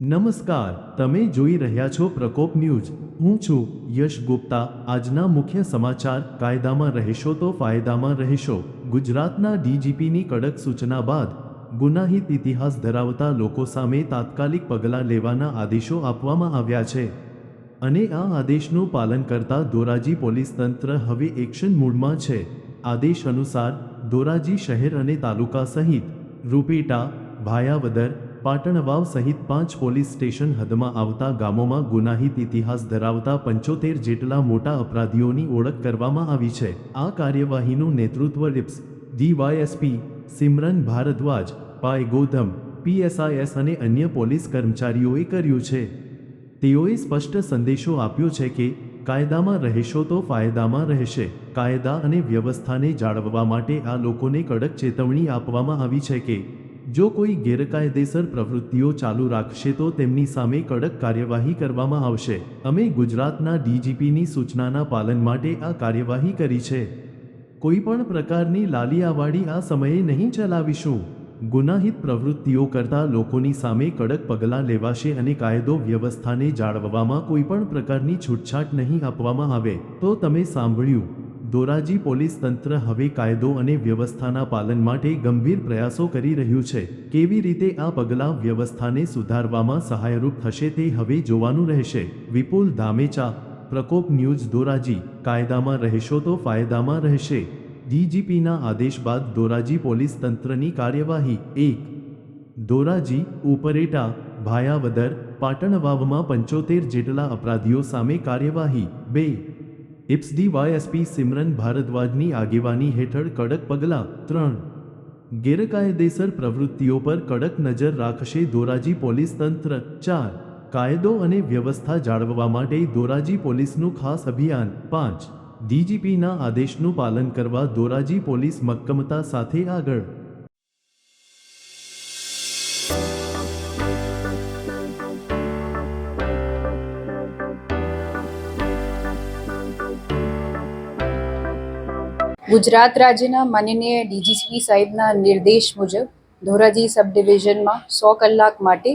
નમસ્કાર, તમે જોઈ રહ્યા છો પ્રકોપ ન્યૂઝ. હું છું યશ ગુપ્તા. આજના મુખ્ય સમાચાર, કાયદામાં રહેશો તો ફાયદામાં રહેશો. ગુજરાતના ડીજીપીની કડક સૂચના બાદ ગુનાહિત ઇતિહાસ ધરાવતા લોકો સામે તાત્કાલિક પગલાં લેવાના આદેશો આપવામાં આવ્યા છે. અને આ આદેશનું પાલન કરતા ધોરાજી પોલીસ તંત્ર હવે એક્શન મૂડમાં છે. આદેશ અનુસાર ધોરાજી શહેર અને તાલુકા સહિત રૂપેટા, ભાયાવદર પાટણવાવ સહિત પાંચ પોલીસ સ્ટેશન હદમાં આવતા ગામોમાં ગુનાહિત ઇતિહાસ ધરાવતા પંચોતેર જેટલા મોટા અપરાધીઓની ઓળખ કરવામાં આવી છે. આ કાર્યવાહીનું નેતૃત્વ રિપ્સ ડીવાયએસપી સિમરન ભારદ્વાજ, પાય ગોધમ, પીએસઆઈએસ અને અન્ય પોલીસ કર્મચારીઓએ કર્યું છે. તેઓએ સ્પષ્ટ સંદેશો આપ્યો છે કે, કાયદામાં રહેશો તો ફાયદામાં રહેશે. કાયદા અને વ્યવસ્થાને જાળવવા માટે આ લોકોને કડક ચેતવણી આપવામાં આવી છે કે જો કોઈ ગેરકાયદેસર પ્રવૃત્તિઓ ચાલુ રાખશે તો તેમની સામે કડક કાર્યવાહી કરવામાં આવશે. અમે ગુજરાતના ડીજીપીની સૂચનાના પાલન માટે આ કાર્યવાહી કરી છે. કોઈપણ પ્રકારની લાલિયાવાડી આ સમયે નહીં ચલાવીશું. ગુનાહિત પ્રવૃત્તિઓ કરતા લોકોની સામે કડક પગલાં લેવાશે અને કાયદો વ્યવસ્થાને જાળવવામાં કોઈપણ પ્રકારની છૂટછાટ નહીં આપવામાં આવે. તો તમે સાંભળ્યું. ધોરાજી પોલીસ તંત્ર હવે કાયદો અને વ્યવસ્થાના પાલન માટે ગંભીર પ્રયાસો કરી રહ્યું છે. કેવી રીતે આ પગલાં વ્યવસ્થાને સુધારવામાં સહાયરૂપ થશે તે હવે જોવાનું રહેશે. વિપુલ ધામેચા, પ્રકોપ ન્યૂઝ ધોરાજી કાયદામાં રહેશો તો ફાયદામાં રહેશે. ડીજીપીના આદેશ બાદ ધોરાજી પોલીસ તંત્રની કાર્યવાહી. એક. ધોરાજી ઉપરેટા, ભાયાવદર પાટણવાવમાં પંચોતેર જેટલા અપરાધીઓ સામે કાર્યવાહી. બે. ઇપ્સ વાયએસપી સિમરન ભારદ્વાજની આગેવાની હેઠળ કડક પગલાં. ત્રણ. ગેરકાયદેસર પ્રવૃત્તિઓ પર કડક નજર રાખશે ધોરાજી પોલીસ તંત્ર. ચાર. કાયદો અને વ્યવસ્થા જાળવવા માટે ધોરાજી પોલીસનું ખાસ અભિયાન. પાંચ. ડીજીપીના આદેશનું પાલન કરવા ધોરાજી પોલીસ મક્કમતા સાથે આગળ. ગુજરાત રાજ્યના માનનીય ડીજીસી સાહેબના નિર્દેશ મુજબ ધોરાજી સબ ડિવિઝનમાં સો કલાક માટે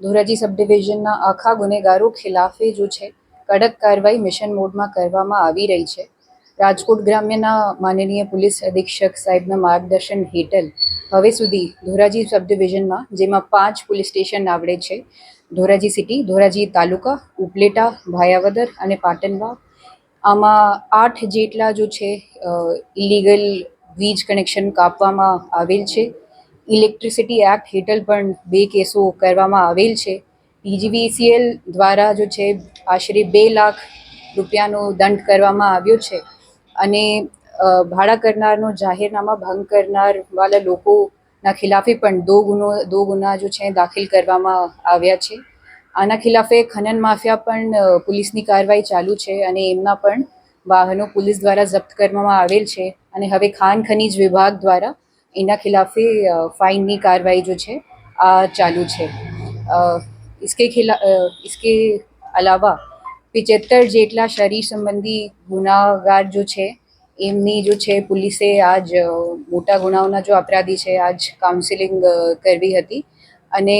ધોરાજી સબ ડિવિઝનના આખા ગુનેગારો ખિલાફે જો છે, કડક કાર્યવાહી મિશન મોડમાં કરવામાં આવી રહી છે. રાજકોટ ગ્રામ્યના માનનીય પોલીસ અધિક્ષક સાહેબના માર્ગદર્શન હેઠળ હવે સુધી ધોરાજી સબ ડિવિઝનમાં જેમાં પાંચ પોલીસ સ્ટેશન આવડે છે, ધોરાજી સિટી, ધોરાજી તાલુકા, ઉપલેટા, ભાયાવદર અને પાટણવા આમાં આઠ જેટલા જો છે ઇલીગલ વીજ કનેક્શન કાપવામાં આવેલ છે. ઇલેક્ટ્રિસિટી એક્ટ હેઠળ પણ બે કેસો કરવામાં આવેલ છે. પીજીવીસીએલ દ્વારા જો છે, આશરે બે લાખ રૂપિયાનો દંડ કરવામાં આવ્યો છે. અને ભાડા કરનારનો જાહેરનામા ભંગ કરનારવાળા લોકોના ખિલાફે પણ દો ગુનો, દો ગુના જો છે, દાખલ કરવામાં આવ્યા છે. આના ખિલાફે ખનન માફિયા પણ અ, પોલીસની કાર્યવાહી ચાલુ છે અને એમના પણ વાહનો પોલીસ દ્વારા જપ્ત કરવામાં આવેલ છે અને હવે ખાન ખનીજ વિભાગ દ્વારા એના ખિલાફે અ, ફાઇનની કાર્યવાહી જો છે આ ચાલુ છે અ, इसके खिला अ, इसके अलावा પિચોતેર જેટલા શરીર સંબંધી ગુનાગાર જો છે એમની જો છે પોલીસે આજ અ, મોટા ગુનાઓના જો અપરાધી છે આજ કાઉન્સિલિંગ અ, કરવી હતી અને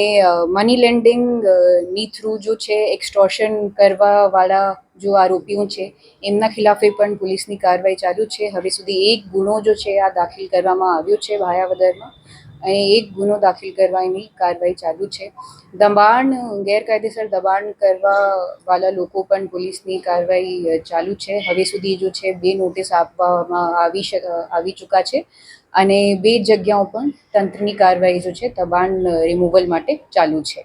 મની લેન્ડિંગની થ્રુ જો છે એક્સટોર્શન કરવાવાળા જો આરોપીઓ છે, એમના ખિલાફે પણ પોલીસની કાર્યવાહી ચાલુ છે. હવે સુધી એક ગુનો જો છે, આ દાખલ કરવામાં આવ્યો છે ભાયાવદરમાં. અને એક ગુનો દાખલ કરવાની કાર્યવાહી ચાલુ છે. દબાણ, ગેરકાયદેસર દબાણ કરવા વાળા લોકો પણ પોલીસની કાર્યવાહી ચાલુ છે. હવે સુધી જો છે, બે નોટિસ આપવામાં આવી આવી ચૂક્યા છે. અને બે જગ્યાઓ પણ તંત્રની કાર્યવાહી જો છે દબાણ રિમૂવલ માટે ચાલુ છે.